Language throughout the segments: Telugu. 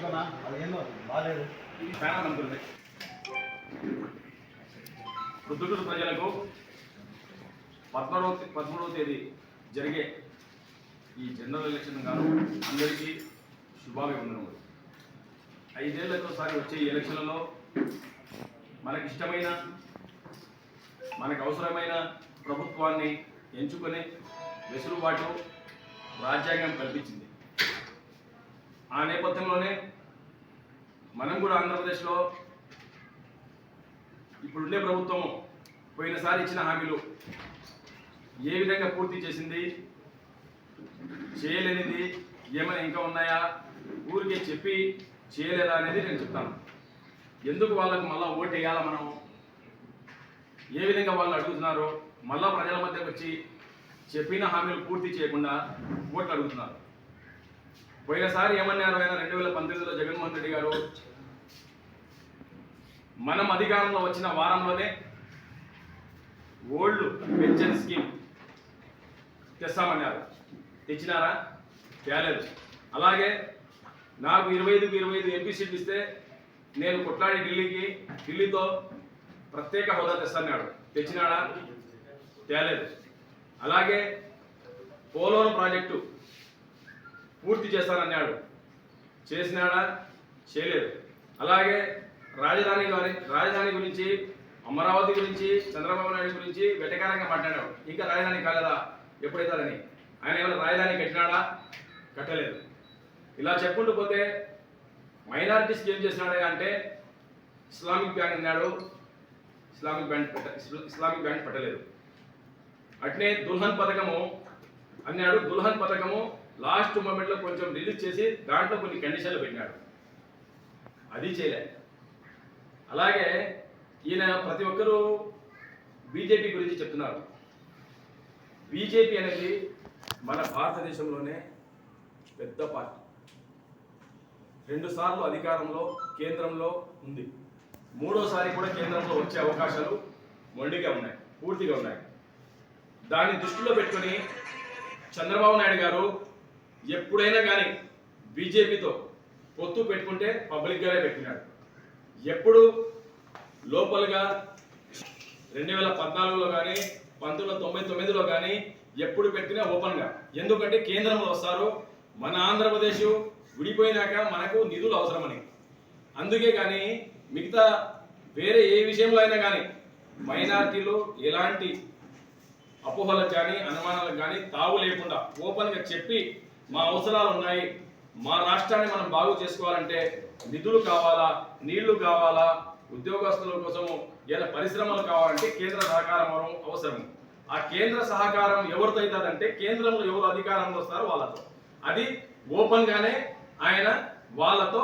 అట్లనా అది ఏందో? బాగాలేదు. ఫ్యాన్ రుద్దుటూరు ప్రజలకు పద్మూడవ పదమూడవ తేదీ జరిగే ఈ జనరల్ ఎలక్షన్ గాను అందరికీ శుభాభివందనములు. ఐదేళ్ళకు ఒకసారి వచ్చే ఈ ఎలక్షన్లలో మనకిష్టమైన మనకు అవసరమైన ప్రభుత్వాన్ని ఎంచుకునే వెసులుబాటు రాజ్యాంగం కల్పించింది. ఆ నేపథ్యంలోనే మనం కూడా ఆంధ్రప్రదేశ్లో ఇప్పుడుండే ప్రభుత్వం పోయినసారి ఇచ్చిన హామీలు ఏ విధంగా పూర్తి చేసింది చేయలేనిది ఏమైనా ఇంకా ఉన్నాయా? ఊరికే చెప్పి చేయలేదా అనేది నేను చెప్తాను. ఎందుకు వాళ్ళకు మళ్ళీ ఓటు వేయాలా మనం? ఏ విధంగా వాళ్ళు అడుగుతున్నారో? మళ్ళా ప్రజల మధ్యకు వచ్చి చెప్పిన హామీలు పూర్తి చేయకుండా ఓట్లు అడుగుతున్నారు. పోయినసారి ఏమన్నారు ఆయన? రెండు వేల పంతొమ్మిదిలో జగన్మోహన్ రెడ్డి గారు మనం అధికారంలో వచ్చిన వారంలోనే ఓల్డ్ పెన్షన్ స్కీమ్ తెస్తామన్నారు. తెచ్చినారా? తేలేదు. అలాగే నాకు ఇరవై ఐదుకు ఇరవై ఐదు ఎంపీ సీట్లు ఇస్తే నేను కొట్లాడి ఢిల్లీకి ఢిల్లీతో ప్రత్యేక హోదా తెస్తాన్నాడు తెచ్చినాడా? తేలేదు. అలాగే పోలవరం ప్రాజెక్టు పూర్తి చేస్తానన్నాడు. చేసినాడా? చేయలేదు. అలాగే రాజధాని గారి రాజధాని గురించి అమరావతి గురించి చంద్రబాబు నాయుడు గురించి వెటకారంగా మాట్లాడాడు. ఇంకా రాజధాని కాలేదా? ఎప్పుడైతుందని ఆయన ఏమైనా రాజధాని కట్టినాడా? కట్టలేదు. ఇలా చెప్పుకుంటూ పోతే మైనారిటీస్కి ఏం చేసినాడే అంటే ఇస్లామిక్ బ్యాంక్ అన్నాడు. ఇస్లామిక్ బ్యాంక్ ఇస్లామిక్ బ్యాంక్ పెట్టలేదు. అట్నే దుల్హన్ పథకము అన్నాడు. దుల్హన్ పథకము లాస్ట్ మూమెంట్లో కొంచెం రిలీజ్ చేసి దాంట్లో కొన్ని కండిషన్లు పెట్టాడు అది చేయలే. అలాగే ఈయన ప్రతి ఒక్కరూ బీజేపీ గురించి చెప్తున్నారు. బీజేపీ అనేది మన భారతదేశంలోనే పెద్ద పార్టీ. రెండుసార్లు అధికారంలో కేంద్రంలో ఉంది. మూడోసారి కూడా కేంద్రంలో వచ్చే అవకాశాలు మొండిగా ఉన్నాయి పూర్తిగా ఉన్నాయి. దాన్ని దృష్టిలో పెట్టుకొని చంద్రబాబు నాయుడు గారు ఎప్పుడైనా కానీ బీజేపీతో పొత్తు పెట్టుకుంటే పబ్లిక్గానే పెట్టినాడు. ఎప్పుడు లోపలగా రెండు వేల పద్నాలుగులో కానీ పంతొమ్మిది తొంభై తొమ్మిదిలో కానీ ఎప్పుడు పెట్టినా ఓపెన్గా. ఎందుకంటే కేంద్రంలో వస్తారు. మన ఆంధ్రప్రదేశ్ విడిపోయినాక మనకు నిధులు అవసరమని. అందుకే కానీ మిగతా వేరే ఏ విషయంలో అయినా కానీ మైనార్టీలు ఎలాంటి అపోహలకు కానీ అనుమానాలకు కానీ తావు లేకుండా ఓపెన్గా చెప్పి మా అవసరాలు ఉన్నాయి. మా రాష్ట్రాన్ని మనం బాగు చేసుకోవాలంటే నిధులు కావాలా నీళ్ళు కావాలా ఉద్యోగస్తుల కోసం ఏదైనా పరిశ్రమలు కావాలంటే కేంద్ర సహకారం అవసరం. ఆ కేంద్ర సహకారం ఎవరితో అవుతుందంటే కేంద్రంలో ఎవరు అధికారంలో వస్తారో వాళ్ళతో. అది ఓపెన్గానే ఆయన వాళ్ళతో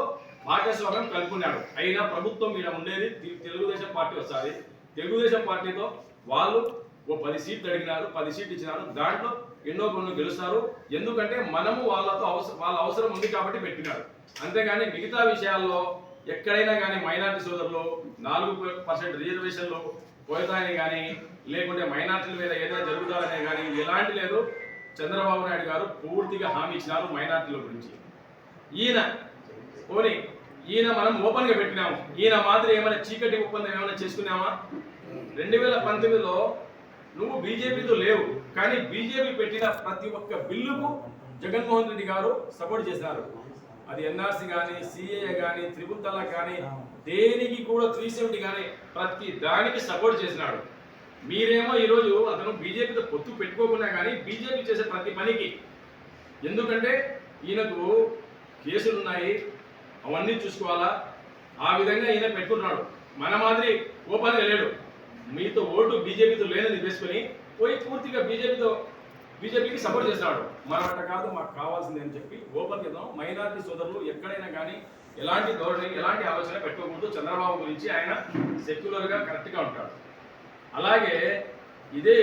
భాగస్వామ్యం కలుపుకున్నాడు. అయినా ప్రభుత్వం మీద ఉండేది తెలుగుదేశం పార్టీ వస్తుంది. తెలుగుదేశం పార్టీతో వాళ్ళు ఓ పది సీట్లు అడిగినారు పది సీట్లు ఇచ్చినారు. దాంట్లో ఎన్నో కొన్ని గెలుస్తారు. ఎందుకంటే మనము వాళ్ళతో అవసరం వాళ్ళ అవసరం ఉంది కాబట్టి పెట్టినారు. అంతేగాని మిగతా విషయాల్లో ఎక్కడైనా కానీ మైనార్టీ సోదరులు నాలుగు పర్సెంట్ రిజర్వేషన్లు పోతాయని కానీ లేకుంటే మైనార్టీల మీద ఏదైనా జరుగుతారనే కానీ ఎలాంటి లేదు. చంద్రబాబు నాయుడు గారు పూర్తిగా హామీ ఇచ్చినారు మైనార్టీల గురించి. ఈయన పోనీ ఈయన మనం ఓపెన్గా పెట్టినాము. ఈయన మాదిరి ఏమైనా చీకటి ఒప్పందం ఏమైనా చేసుకున్నామా? రెండు వేల పంతొమ్మిదిలో నువ్వు బీజేపీతో లేవు కానీ బీజేపీ పెట్టిన ప్రతి ఒక్క బిల్లుకు జగన్మోహన్ రెడ్డి గారు సపోర్ట్ చేశారు. అది ఎన్ఆర్సీ కానీ సిఏఏ కానీ త్రిపుల్ తలాక్ కానీ దేనికి కూడా త్రీ సెవెంటీ కానీ ప్రతి దానికి సపోర్ట్ చేసినాడు. మీరేమో ఈరోజు అతను బీజేపీతో పొత్తు పెట్టుకోకుండా కానీ బీజేపీ చేసే ప్రతి పనికి. ఎందుకంటే ఈయనకు కేసులు ఉన్నాయి అవన్నీ చూసుకోవాలా? ఆ విధంగా ఈయన పెట్టుకున్నాడు. మన మాదిరి ఓపెన్గా లేడు. మీతో ఓటు బీజేపీతో లేనని వేసుకొని పోయి పూర్తిగా బీజేపీతో బీజేపీకి సపోర్ట్ చేస్తున్నాడు. మన అట్ట కాదు మాకు కావాల్సింది అని చెప్పి ఓపెన్ చేద్దాం మైనార్టీ సోదరులు ఎక్కడైనా కానీ ఎలాంటి ధోరణి ఎలాంటి ఆలోచన పెట్టుకోకూడదు. చంద్రబాబు గురించి ఆయన సెక్యులర్గా కరెక్ట్గా ఉంటాడు. అలాగే ఇదే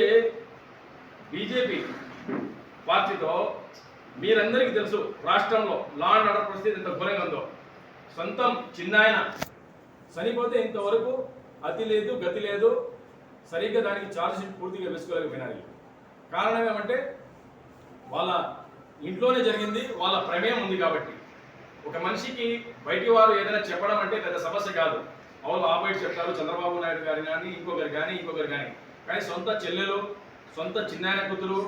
బీజేపీ పార్టీతో మీరందరికీ తెలుసు రాష్ట్రంలో లా అండ్ ఆర్డర్ పరిస్థితి ఎంత ఘోరంగా ఉందో. సొంతం చిన్నాయన చనిపోతే ఇంతవరకు అతి లేదు గతి లేదు. సరిగ్గా దానికి ఛార్జ్ షీట్ పూర్తిగా వేసుకోలేకపోయినారు కారణం ఏమంటే వాళ్ళ ఇంట్లోనే జరిగింది వాళ్ళ ప్రమేయం ఉంది కాబట్టి. ఒక మనిషికి బయటి వారు ఏదైనా చెప్పడం అంటే పెద్ద సమస్య కాదు. అవును ఆ చెప్తారు చంద్రబాబు నాయుడు గారు కానీ ఇంకొకరు కానీ ఇంకొకరు కానీ. కానీ సొంత చెల్లెలు సొంత చిన్నాయన కూతురు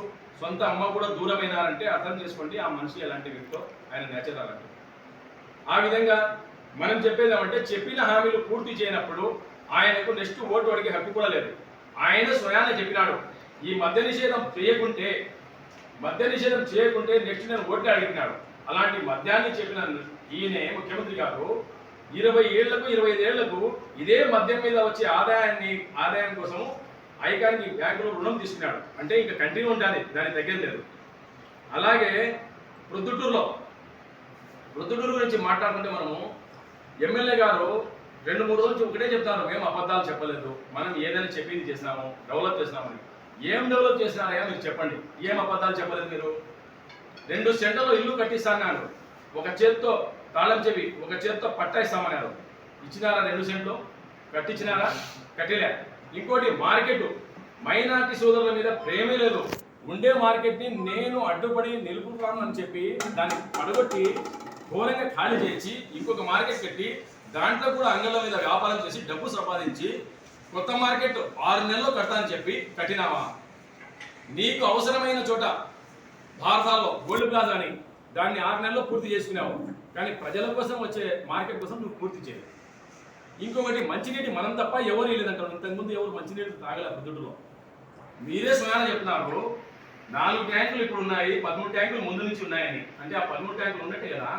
సొంత అమ్మ కూడా దూరమైనారంటే అర్థం చేసుకోండి ఆ మనిషి ఎలాంటి వ్యక్తో ఆయన నేచర్ అలాంటి ఆ విధంగా మనం చెప్పేది ఏమంటే చెప్పిన హామీలు పూర్తి చేయనప్పుడు ఆయనకు నెక్స్ట్ ఓటు అడిగే హక్కు కూడా లేదు. ఆయన స్వయాన చెప్పినాడు ఈ మద్య నిషేధం చేయకుంటే మద్య నిషేధం చేయకుంటే నెక్స్ట్ నేను ఓట్లు అడిగినాడు. అలాంటి మద్యాన్ని చెప్పిన ఈయనే ముఖ్యమంత్రి గారు ఇరవై ఏళ్ళకు ఇరవై ఐదేళ్ళకు ఏళ్ళకు ఇదే మద్యం మీద వచ్చే ఆదాయాన్ని ఆదాయం కోసం ఐకానికి బ్యాంకులో రుణం తీసుకున్నాడు. అంటే ఇంకా కంటిన్యూ ఉండాలి దానికి తగ్గేది లేదు. అలాగే ప్రొద్దుటూరులో ప్రొద్దుటూరు గురించి మాట్లాడుకుంటే మనము ఎమ్మెల్యే గారు రెండు మూడు రోజులు ఒకటే చెప్తాను మేము అబద్ధాలు చెప్పలేదు. మనం ఏదైనా చెప్పింది చేసినాము డెవలప్ చేసినామని ఏం డెవలప్ చేసినారయ్యా మీరు చెప్పండి. ఏం అబద్ధాలు చెప్పలేదు మీరు? రెండు సెంటర్లో ఇల్లు కట్టిస్తాను ఒక చేత్తో తాళం చెవి ఒక చేత్తో పట్టాయిస్తామన్నారు ఇచ్చినారా రెండు సెంట్లు? కట్టించినారా కట్టిలే. ఇంకోటి మార్కెట్. మైనార్టీ సోదరుల మీద ప్రేమే లేదు. ఉండే మార్కెట్ని నేను అడ్డుపడి నిలుపుతాను అని చెప్పి దాన్ని పడగొట్టి ఘోరంగా ఖాళీ చేసి ఇంకొక మార్కెట్ కట్టి దాంట్లో కూడా అంగళ్ళ మీద వ్యాపారం చేసి డబ్బు సంపాదించి కొత్త మార్కెట్ ఆరు నెలలు కడతా అని చెప్పి కట్టినావా? నీకు అవసరమైన చోట భారతాల్లో గోల్డ్ ప్లాజా అని దాన్ని ఆరు నెలల్లో పూర్తి చేసుకున్నావు. కానీ ప్రజల కోసం వచ్చే మార్కెట్ కోసం నువ్వు పూర్తి చేయవు ఇంకొకటి మంచినీటి మనం తప్ప ఎవరు లేదంటారు ఇంతకుముందు ఎవరు మంచినీటి తాగలే పొద్దుటలో. మీరే స్వయాన చెప్తున్నారు. నాలుగు ట్యాంకులు ఇప్పుడు ఉన్నాయి పదమూడు ట్యాంకులు ముందు నుంచి ఉన్నాయని. అంటే ఆ పదమూడు ట్యాంకులు ఉన్నట్టే కదా?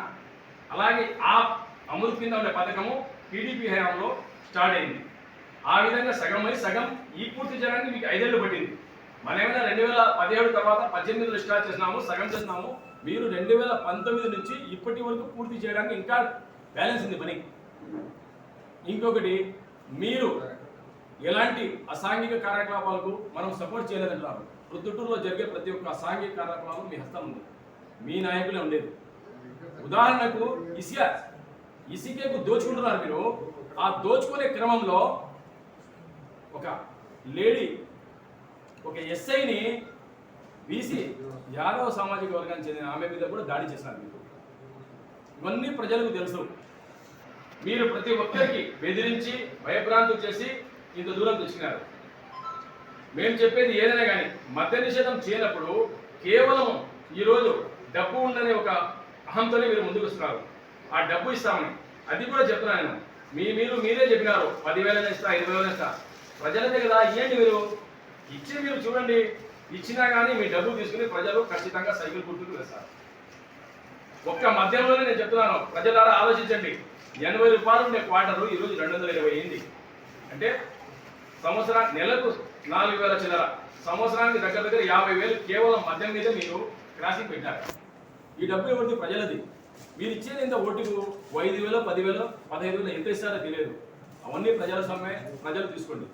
అలాగే ఆ అమలు కింద ఉండే పథకము టీడీపీ హయాంలో స్టార్ట్ అయింది. ఆ విధంగా సగం అయి సగం ఈ పూర్తి చేయడానికి మీకు ఐదేళ్ళు పట్టింది. మనం ఏమైనా రెండు వేల పదిహేడు తర్వాత పద్దెనిమిదిలో స్టార్ట్ చేసినాము సగం చేసినాము మీరు రెండు వేల పంతొమ్మిది నుంచి ఇప్పటి వరకు పూర్తి చేయడానికి ఇంకా బ్యాలెన్స్ ఉంది పని. ఇంకొకటి మీరు ఎలాంటి అసాంఘిక కార్యకలాపాలకు మనం సపోర్ట్ చేయలేదంటున్నారు. ప్రొద్దుటూరులో జరిగే ప్రతి ఒక్క అసాంఘిక కార్యకలాపాలు మీ హస్తం ఉంది. మీ నాయకులే ఉండేది. ఉదాహరణకు ఇసియా. ఇసుకకు దోచుకుంటున్నారు మీరు. ఆ దోచుకునే క్రమంలో ఒక లేడీ ఒక ఎస్ఐని బీసీ యాదవ సామాజిక వర్గానికి చెందిన ఆమె మీద కూడా దాడి చేశారు మీరు. ఇవన్నీ ప్రజలకు తెలుసు. మీరు ప్రతి ఒక్కరికి బెదిరించి భయభ్రాంతులు చేసి ఇంత దూరం తెచ్చినారు. మేము చెప్పేది ఏదైనా కానీ మద్య నిషేధం చేయనప్పుడు కేవలం ఈరోజు డబ్బు ఉండని ఒక అహంతోనే మీరు ముందుకు వస్తున్నారు. ఆ డబ్బు ఇస్తామని. అది కూడా చెప్తున్నాను నేను. మీ మీరు మీరే చెప్పినారు. పదివేల ఇస్తా ఇరవై వేలు ఇస్తా ప్రజలదే కదా ఏంటి మీరు? ఇచ్చి మీరు చూడండి. ఇచ్చినా కానీ మీ డబ్బు తీసుకుని ప్రజలు ఖచ్చితంగా సైకిల్ గుర్తుకు వేస్తారు ఒక్క మధ్యంలోనే నేను చెప్తున్నాను. ప్రజలారా ఆలోచించండి. ఎనభై రూపాయలు ఉండే క్వార్టర్ ఈరోజు రెండు వందల ఇరవై అయింది. అంటే సంవత్సరా నెలకు నాలుగు వేల చిల్లర. సంవత్సరానికి దగ్గర దగ్గర యాభై వేలు కేవలం మద్యం మీద మీరు క్రాసింగ్ పెట్టారు. ఈ డబ్బు ఎవరిది? ప్రజలది. మీరు ఇచ్చేది ఎంత ఓటుకు? ఐదు వేలు పదివేలు పదహైదు వేలు ఎంత ఇస్తారో తెలియదు. అవన్నీ ప్రజల సమ్మె ప్రజలు తీసుకోండి.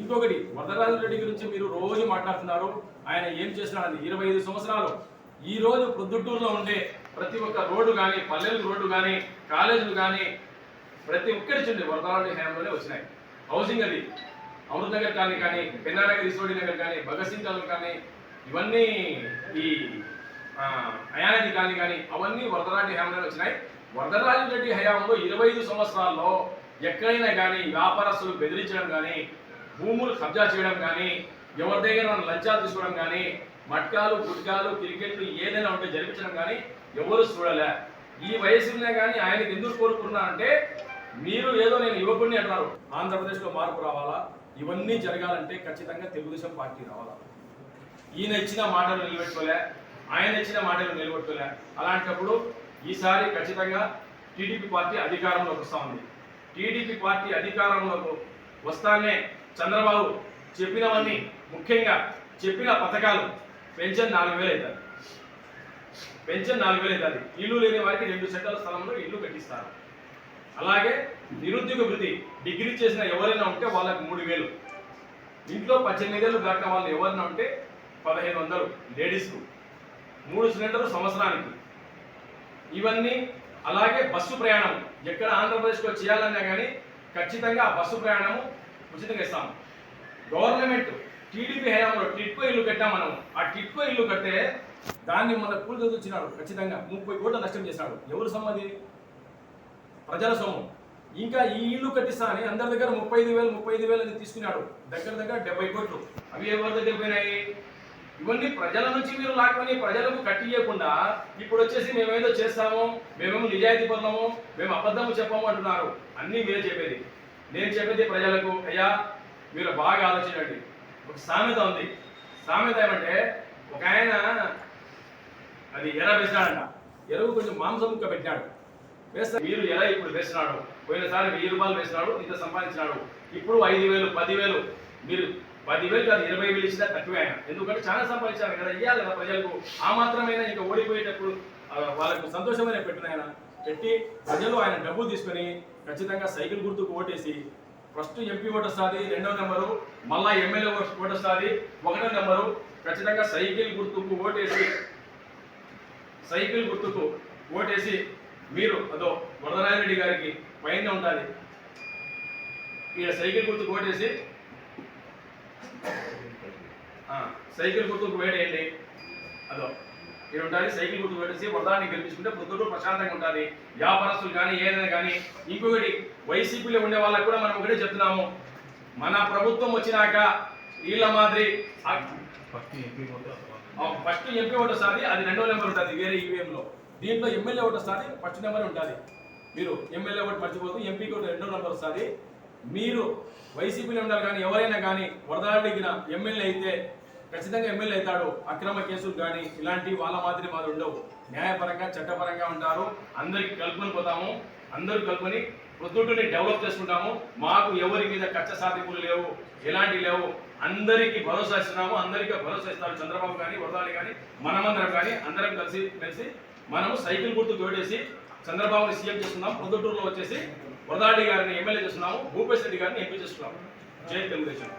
ఇంకొకటి వరదరాజు రెడ్డి గురించి మీరు రోజు మాట్లాడుతున్నారు. ఆయన ఏం చేసినాడని ఇరవై ఐదు సంవత్సరాలు. ఈ రోజు ప్రొద్దుటూరులో ఉండే ప్రతి ఒక్క రోడ్డు కానీ పల్లెలు రోడ్డు కానీ కాలేజీలు కానీ ప్రతి ఒక్కరి చుండి వరదరాజు హయాంలోనే వచ్చినాయి. హౌసింగ్ అది. అమృత్ నగర్ కానీ కానీ పెన్నానగర్ ఈశ్వరి నగర్ కానీ భగత్ సింగ్ కాలనీ కానీ ఇవన్నీ ఈ ఆ, అయానది కానీ అవన్నీ వరదరాజు హయాంలో వచ్చినాయి. వరదరాజు రెడ్డి హయాంలో ఇరవై ఐదు సంవత్సరాల్లో ఎక్కడైనా కానీ వ్యాపారస్తులు బెదిరించడం కానీ భూములు కబ్జా చేయడం కానీ ఎవరి దగ్గర లంచాలు తీసుకోవడం కానీ మట్కాలు గుట్కాలు క్రికెట్లు ఏదైనా ఉంటే జరిపించడం కానీ ఎవరు చూడలే. ఈ వయసులోనే కానీ ఆయనకి ఎందుకు కోరుకున్నారంటే మీరు ఏదో నేను యువకుడిని అంటున్నారు ఆంధ్రప్రదేశ్లో మార్పు రావాలా? ఇవన్నీ జరగాలంటే ఖచ్చితంగా తెలుగుదేశం పార్టీ రావాలా? ఈయన ఇచ్చిన మాటలు నిలబెట్టుకోలే. ఆయన ఇచ్చిన మాటలు నిలబెట్టలే అలాంటప్పుడు ఈసారి ఖచ్చితంగా టీడీపీ పార్టీ అధికారంలోకి వస్తూ ఉంది. టీడీపీ పార్టీ అధికారంలోకి వస్తానే చంద్రబాబు చెప్పినవన్నీ ముఖ్యంగా చెప్పిన పథకాలు పెన్షన్ నాలుగు వేలు అవుతుంది పెన్షన్ నాలుగు వేలు అవుతుంది. ఇల్లు లేని వారికి రెండు సెంటర్ల స్థలంలో ఇల్లు కట్టిస్తారు. అలాగే నిరుద్యోగ వృత్తి డిగ్రీ చేసిన ఎవరైనా ఉంటే వాళ్ళకి మూడు వేలు. ఇంట్లో పద్దెనిమిదేళ్ళు దాటిన వాళ్ళు ఎవరైనా ఉంటే పదిహేను వందలు లేడీస్కు. మూడు సిలిండర్లు సంవత్సరానికి. ఇవన్నీ అలాగే బస్సు ప్రయాణం. ఎక్కడ ఆంధ్రప్రదేశ్లో చేయాలన్నా కానీ ఖచ్చితంగా ఆ బస్సు ప్రయాణము ఉచితంగా ఇస్తాము. గవర్నమెంట్ టీడీపీ హయాంలో టిట్కో ఇల్లు కట్టాం మనం. ఆ టిట్కో ఇల్లు కట్టే దాన్ని మన కూలి తెచ్చినాడు ఖచ్చితంగా. ముప్పై కోట్ల నష్టం చేశాడు. ఎవరు సమ్మది ప్రజల సొమ్ము. ఇంకా ఈ ఇల్లు కట్టిస్తా అని అందరి దగ్గర ముప్పై ఐదు వేలు ముప్పై ఐదు వేలు అని తీసుకున్నాడు. దగ్గర దగ్గర డెబ్బై కోట్లు. అవి ఎవరి దగ్గర పోయినాయి? ఇవన్నీ ప్రజల నుంచి మీరు లాక్కొని ప్రజలకు కట్టియకుండా ఇప్పుడు వచ్చేసి మేమేదో చేస్తాము మేమేమో నిజాయితీ పరులము మేము అబద్ధము చెప్పము అంటున్నారు. అన్నీ మీరే చెప్పేది. నేను చెప్పేది ప్రజలకు అయ్యా మీరు బాగా ఆలోచించండి. ఒక సామెత ఉంది. సామెత ఏమంటే ఒక ఆయన అది ఎర వేసినాడంట. ఎరువు కొంచెం మాంసం ముక్క పెట్టాడు వేస్తే మీరు ఎలా ఇప్పుడు వేసినాడు? పోయినసారి వెయ్యి రూపాయలు వేసినాడు ఇంత సంపాదించినాడు. ఇప్పుడు ఐదు వేలు పదివేలు మీరు పదివేలు కాదు ఇరవై వేలు ఇచ్చినా తక్కువే ఆయన. ఎందుకంటే చాలా సంపాదించారు కదా ఇవ్వాలి కదా ప్రజలకు. ఆ మాత్రమైనా ఇంకా ఓడిపోయేటప్పుడు వాళ్ళకు సంతోషమైన పెట్టిన ఆయన. పెట్టి ప్రజలు ఆయన డబ్బు తీసుకొని ఖచ్చితంగా సైకిల్ గుర్తుకు ఓటేసి ఫస్ట్ ఎంపీ ఓటు వస్తుంది రెండో నెంబరు మళ్ళా ఎమ్మెల్యే ఓటు వస్తుంది ఒకటో నెంబరు ఖచ్చితంగా సైకిల్ గుర్తుకు ఓటేసి సైకిల్ గుర్తుకు ఓటేసి మీరు అదో వరదరాజరెడ్డి గారికి పైన ఉంటుంది. ఈ సైకిల్ గుర్తుకు ఓటేసి సైకిల్ గుర్తుకు వేడేయండి అదో ఇక్కడ ఉంటుంది సైకిల్ గుర్తు పెట్టేసి వరదాన్ని గెలిపించుకుంటే ప్రొద్దుటూరు ప్రశాంతంగా ఉంటుంది. వ్యాపారస్తులు కానీ ఏదైనా కానీ ఇంకొకటి వైసీపీలో ఉండే వాళ్ళకు కూడా మనం ఒకటే చెప్తున్నాము. మన ప్రభుత్వం వచ్చినాక వీళ్ళ మాదిరి ఫస్ట్ ఎంపీ ఓటు వస్తుంది అది రెండో నెంబర్ ఉంటుంది వేరే ఈవీఎంలో. దీంట్లో ఎమ్మెల్యే ఓటు వస్తుంది ఫస్ట్ నెంబర్ ఉంటుంది. మీరు ఎమ్మెల్యే ఓటు మర్చిపోతూ ఎంపీకి ఓటు రెండో నెంబర్ వస్తుంది. మీరు వైసీపీలో ఉండాలి కానీ ఎవరైనా కానీ వరదడిగిన ఎమ్మెల్యే అయితే ఖచ్చితంగా ఎమ్మెల్యే అవుతాడు. అక్రమ కేసులు కానీ ఇలాంటి వాళ్ళ మాదిరి మాది ఉండవు. న్యాయపరంగా చట్టపరంగా ఉంటారు. అందరికి కలుపుకొని పోతాము. అందరూ కలుపుకొని ప్రొద్దుటిని డెవలప్ చేసుకుంటాము. మాకు ఎవరి మీద కచ్చ సాధింపులు లేవు ఎలాంటి లేవు. అందరికీ భరోసా ఇస్తున్నాము. అందరికీ భరోసా ఇస్తారు చంద్రబాబు కానీ వరదాలి కానీ మనమందరం కానీ అందరం కలిసి కలిసి మనము సైకిల్ గుర్తు ఓటేసి చంద్రబాబుని సీఎం చేస్తున్నాం. ప్రొద్దుటూరులో వచ్చేసి వరదాడి గారిని ఎమ్మెల్యే చేస్తున్నాము. భూపేష్ రెడ్డి గారిని ఎంపీ చేస్తున్నాము. జై తెలుగుదేశం.